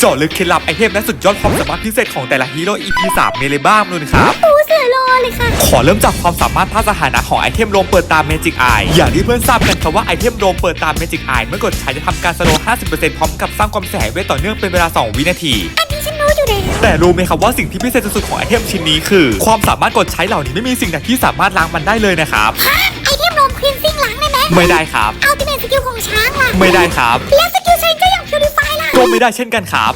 เจาะลึกเคล็ดลับไอเทมและสุดยอดความสามารถพิเศษของแต่ละฮีโร่ EP 3มีอะไรบ้างนู่นครับปูเสือรอเลยค่ะ ขอเริ่มจากความสามารถท่าสถานะของไอเทมโรมเปิดตาม Magic Eye อย่างที่เพื่อนทราบกันครับว่าไอเทมโรมเปิดตาม Magic Eye เมื่อกดใช้จะทำการสโลว์50%พร้อมกับสร้างความเสียหายไว้ต่อเนื่องเป็นเวลา 2 วินาทีอันนี้ฉันรู้อยู่แล้วแต่รู้ไหมครับว่าสิ่งที่พิเศษสุดๆของไอเทมชิ้นนี้คือ ความสามารถกดใช้เหล่านี้ไม่มีสิ่งใดที่สามารถล้างมันได้เลยนะครับฮะไอเทมโรมควีนซิ่งล้างได้ไหมไม่ได้ครับอัลติเมทสกิลของช้างล่ะไม่ได้ครับแล้วสกิลใช้เจ้าอย่างพิวริฟายล่ะ ก็ไม่ได้เช่นกันครับ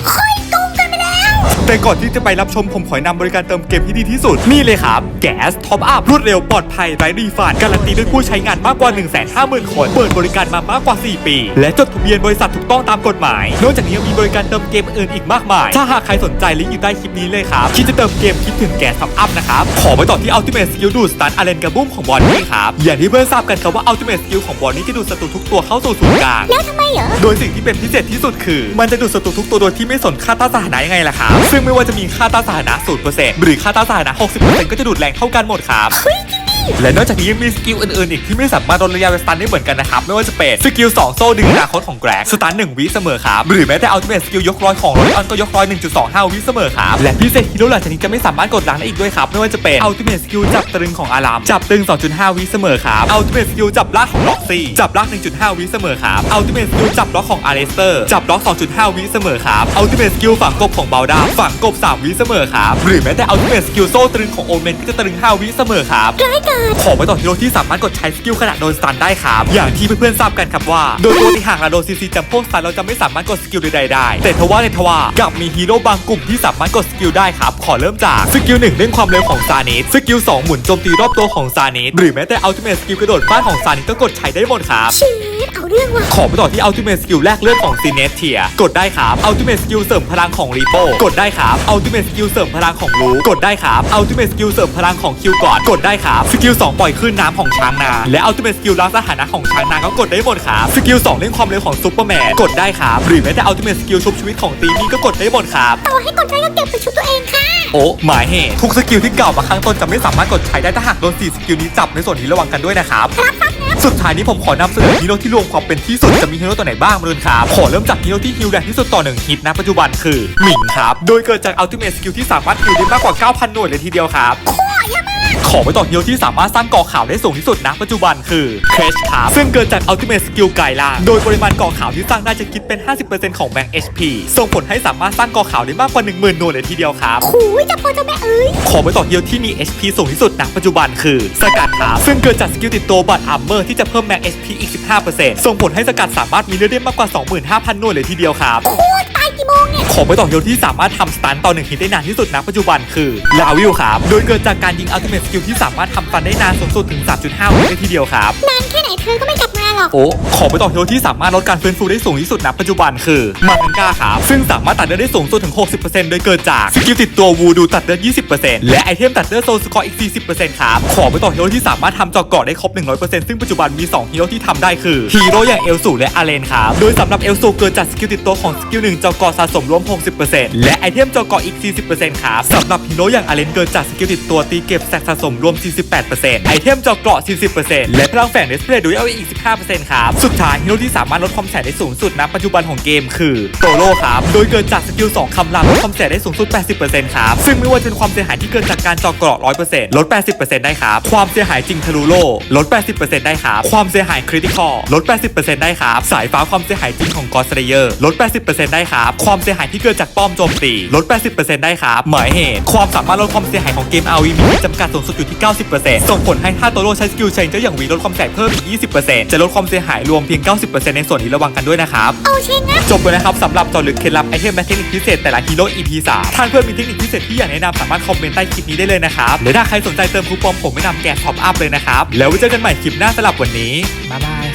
แล้วแต่ก่อนที่จะไปรับชมผมขอแนะนำบริการเติมเกมที่ดีที่สุด นี่เลยครับ แก๊สท็อปอัพรวดเร็วปลอดภัยไร้รีฟันการันตีด้วยผู้ใช้งานมากกว่า 1 5 0 0 0 0 คน เปิดบริการมามากกว่า 4 ปี และจดทะเบียนบริษัทถูกต้องตามกฎหมาย นอกจากนี้ยังมีบริการเติมเกมอื่นอีกมากมาย ถ้าหากใครสนใจลิงก์อยู่ใต้คลิปนี้เลยครับคิดจะเติมเกมคิดถึงแก๊สท็อปอัพนะครับขอไปต่อที่ Ultimate Skill ดูดสตันอาเลนกระบุ้มของบอลนี่ครับอย่างที่เพื่อนทราบกันครับว่า Ultimate Skill ของบอลนี่จะดูดศัตรูทุกตัวเข้าสู่ศูนย์กลางแล้วทำไมเหรอโดยสิ่งที่เป็นพิเศษที่สุดคือ มันจะดูดศัตรูทุกตัวโดยที่ไม่สนค่าต้านสถานะยังไงล่ะครับซึ่งไม่ว่าจะมีค่าต้านสถานะ0%หรือค่าต้านสถานะ60%ก็จะดูดแรงเท่ากันหมดครับ เฮ้ยจริง และนอกจากนี้ยังมีสกิลอื่นๆอีกที่ไม่สามารถลดระยะเวลาสตันได้เหมือนกันนะครับ ไม่ว่าจะเป็นสกิล2โซ่ดึงอนาคตของแกรกสตัน1วิเสมอครับหรือแม้แต่อัลติเมทสกิลยกร้อยของโรลิออนก็ยกร้อย1.25 วิเสมอครับและพิเศษฮีโร่หลังจากนี้จะไม่สามารถกดล้างได้อีกด้วยครับไม่ว่าจะเป็นอัลติเมทสกิลจับตรึงของอารามจับตึง 2.5 วิเสมอครับอัลติเมทสกิลจับลากของล็อกซี่จับลาก 1.5 วิเสมอครับอัลติเมทสกิลจับล็อกของอาร์เรสเตอร์จับล็อก 2.5 วิเสมอครับอัลติเมทสกิลฝังกบของเบลดาฝังกบ 3 วิเสมอครับหรือแม้แต่อัลติเมทสกิลโซ่ตรึงของโอเมนก็จะตรึง 5 วิเสมอครับกาจขอไปต่อฮีโร่ที่สามารถกดใช้สกิลขณะโดนสตันได้ครับ อย่างที่เพื่อนๆทราบกันครับว่า โดยปกติหากเราโดนซีซีจัมโพสตันเราจะไม่สามารถกดสกิลใดๆได้ แต่ทว่าในทว่ากับมีฮีโร่บางกลุ่มที่สามารถกดสกิลได้ครับ ขอเริ่มจากสกิลหนึ่งเร่งความเร็วของซานิสสกิลสองหมุนโจมตีรอบตัวของซานิสหรือแม้แต่อัลติเมทสกิลกระโดดฟาดของซานิสก็กดใช้ได้หมดครับชีดเอาเรื่องว่ะขอไปต่อที่ Ultimate Skill แลกเลือดของ c ีเนสเทียกดได้ครับ Ultimate Skill เสริมพลังของรีโปกดได้ครับ Ultimate Skill เสริมพลังของลูกดได้ครับ Ultimate Skill เสริมพลังของคิวกอดกดได้ครับสกิล2ปล่อยขึ้นน้ำของช้างนา และ Ultimate Skill ล้างสถานะของช้างนาก็กดได้หมดครับสกิล2เร่งความเร็วของซูเปอร์แมนกดได้ครับหรือแม้แต่ Ultimate Skill ชุบชีวิตของตีนี่ก็กดได้หมดครับต่อให้กดใช้ก็เก็บไปชุดตัวเองค่ะโอ้หมายเหตุทุกสกิลที่กล่าวมาข้างต้นจะไม่สามารถกดใช้ได้ถ้าหากโดน4สกิลนี้จับในส่วนนี้ระวังกันด้วยนะครับครับครับนะสุดท้ายนี้ผมขอนำเสนอฮีโร่ที่รวมความเป็นที่สุดจะมีฮีโร่ตัวไหนบ้างมาดูครับขอเริ่มจากฮีโร่ที่ฮิลแรงที่สุดต่อหนึ่งฮิตนะปัจจุบันคือหมิงครับโดยเกิดจากอัลติเม e สกิลที่สามารถฮิลได้มากกว่า 9,000 หน่วยเลยทีเดียวครับโคตรเยอะมาก ขอไปต่อฮีโร่ที่สามารถสร้างก่อข่าวได้สูงที่สุดนะปัจจุบันคือเครชครับซึ่งเกิดจากอัลติเม e สกิลกายล่างโดยปริมาณก่อข่าวที่สร้างได้จะคิดเป็น 50%ของแบงค์ HP ส่งผลให้สามารถสร้างก่อข่าวได้มากกว่า 10,000หน่วยเลยทีเดียวครับหูยจะพอจะแม่เอ้ยขอไปต่อฮีโร่ที่มี HP สูงที่สุดณปัจจุบันคือสกัดครับซึ่งเกิดจากสกิลติดตัวบัตรอาร์เมอร์ที่จะเพิ่มแม็ก HP อีก 15%ส่งผลให้สกัดสามารถมีเลือดได้มากกว่า 25,000 หน่วยเลยทีเดียวครับโคตรตาย กี่โมงเนี่ย ขอไปต่อฮีโร่ที่สามารถทำสตันต่อหนึ่งฮิตได้นานที่สุดณปัจจุบันคือลาวิลครับ โดยเกิดจากการยิงอัลติเม e สกิลที่สามารถทำสตันได้นานสูงสุดถึง 3.5วิเลยทีเดียวครับ นานแค่ไหนเธอก็ไม่กลับมาหรอก โอ้ ขอไปต่อฮีโร่ที่สามารถลดการฟื้นฟูได้สูงที่สุดณปัจจุบันคือมาังกาครับซึ่งสามารถตัดเลือดได้สูงสุดถึง 60%โดยเกิดจากสกิลติดตัววูดูตัดเลือด 20%และไอเทมตัดเลือดโซลสกอร์อีก 40%ครับ ขอไปต่อฮีโร่ที่สามารถทำเจอกเกาะได้ครบ 100%ซึ่งปัจจุบันมี 2 ฮีโร่ที่ทำได้คือฮีโร่อย่างเอลสูและอาเลนครับ โดยสำหรับเอลสูเกิดจากสกิลติดตัวของสกิลหนึ่งเจอกเกาะสะสมรวม 60%และไอเทมเจอกเกาะอีก 40%ครับสำหรับฮีโร่อย่างอาเลนเกิดจากสกิลติดตัวตีเก็บแสกสะสมรวม 48%ไอเทมจอกเกาะ 40%และพลังแฝงเดสเพลย์ดูเอาอีก 15%ครับ สุดท้ายฮีโร่ที่สามารถลดความแสงได้สูงสุดณปัจจุบันของเกมคือโตโร่ครับ โดยเกิดจากสกิล 2 คำรามลดความแสงได้สูงสุด 80%ครับ ซึ่งไม่ว่าจะเป็นความเสียหายที่เกิดจากการเจาะเกราะ 100%ลด 80%ได้ครับ ความเสียหายจริงทะลุโลลด 80%ได้ครับ ความเสียหายคริติคอลลด 80%ได้ครับ สายฟ้าความเสียหายจริงของกอสเลเยอร์ลด 80%ได้ครับ ความเสียหายที่เกิดจากป้อมโจมตีลด 80%ได้ครับ หมายเหตุ ความสามารถลดความเสียหายของเกม RV มีขีจำกัดสูงสุดอยู่ที่ 90%ส่งผลให้ถ้าโตโร่ใช้สกิลเชนเจอร์อย่างวีลดความแสงเพิ่มอีก 20%จะลดความเสียหายรวมเพียง 90%ในส่วนนี้ระวังกันด้วยนะครับ เอาเชงนะ จบไปนะครับสำหรับเจอลึกเคล็ดลับไอเทมและเทคนิคพิเศษแต่ละฮีโร่ EP 3ท่านเพื่อนมีเทคนิคพิเศษที่อยากแนะนำสามารถคอมเมนต์ใต้คลิปนี้ได้เลยนะครับและถ้าใครสนใจเติมคูปองผมไม่นำแกะท็อปอัพเลยนะครับแล้วไว้เจอกันใหม่คลิปหน้าสำหรับวันนี้บ๊ายบาย